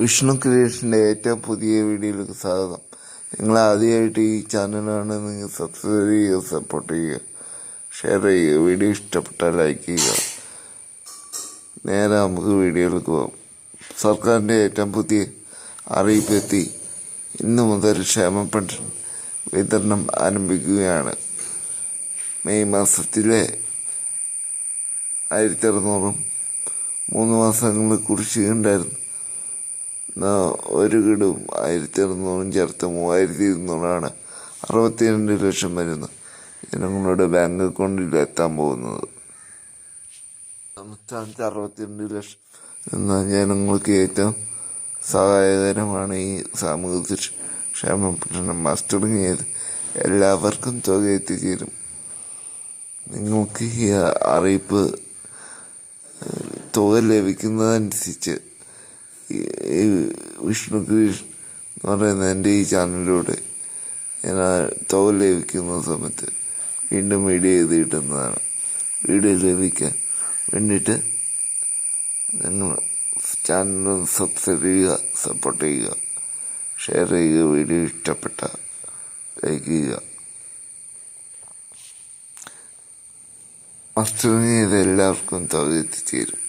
വിഷ്ണു ക്രിയേഷന്റെ ഏറ്റവും പുതിയ വീഡിയോയിലേക്ക് സ്വാഗതം. നിങ്ങൾ ആദ്യമായിട്ട് ഈ ചാനലാണ് നിങ്ങൾ സബ്സ്ക്രൈബ് ചെയ്യുക സപ്പോർട്ട് ചെയ്യുക ഷെയർ ചെയ്യുക വീഡിയോ ഇഷ്ടപ്പെട്ടാൽ ലൈക്ക് ചെയ്യുക. നേരെ നമുക്ക് വീഡിയോയിലേക്ക് പോകാം. സർക്കാരിന്റെ ഏറ്റവും പുതിയ അറിയിപ്പ് എത്തി. ഇന്നു മുതൽ ക്ഷേമ പെൻഷൻ വിതരണം ആരംഭിക്കുകയാണ്. മെയ് മാസത്തിലെ ആയിരത്തി അറുന്നൂറും മൂന്ന് മാസങ്ങളിൽ കുറിച്ചുണ്ടായിരുന്നു ഒരു കിടും ആയിരത്തി അറുന്നൂറും ചേർത്ത് മൂവായിരത്തി ഇരുന്നൂറാണ്. അറുപത്തിരണ്ട് ലക്ഷം വരുന്ന. ജനങ്ങളുടെ ബാങ്ക് അക്കൗണ്ടിൽ എത്താൻ പോകുന്നത്. സംസ്ഥാനത്ത് അറുപത്തിരണ്ട് ലക്ഷം. എന്ന ജനങ്ങൾക്ക് ഏറ്റവും സഹായകരമാണ് ഈ സാമൂഹിക ക്ഷേമ പ്രശ്നം. മാസ്റ്ററിങ് ചെയ്ത് എല്ലാവർക്കും തുക എത്തിച്ചേരും. നിങ്ങൾക്ക് ഈ അറിയിപ്പ് തുക ലഭിക്കുന്നതനുസരിച്ച് വിഷ്ണു കൃഷ്ണ എന്ന് പറയുന്ന എന്റെ ഈ ചാനലിലൂടെ ഞാൻ തുക ലഭിക്കുന്ന സമയത്ത് വീണ്ടും വീഡിയോ ചെയ്ത് കിട്ടുന്നതാണ് വീഡിയോ ലഭിക്കാൻ വേണ്ടിയിട്ട് നിങ്ങൾ ചാനൽ സബ്സ്ക്രൈബ് ചെയ്യുക സപ്പോർട്ട് ചെയ്യുക ഷെയർ ചെയ്യുക വീഡിയോ ഇഷ്ടപ്പെട്ട ലൈക്ക് ചെയ്യുക. മസ്റ്ററിങ് ചെയ്ത് എല്ലാവർക്കും തുക എത്തിച്ചേരും.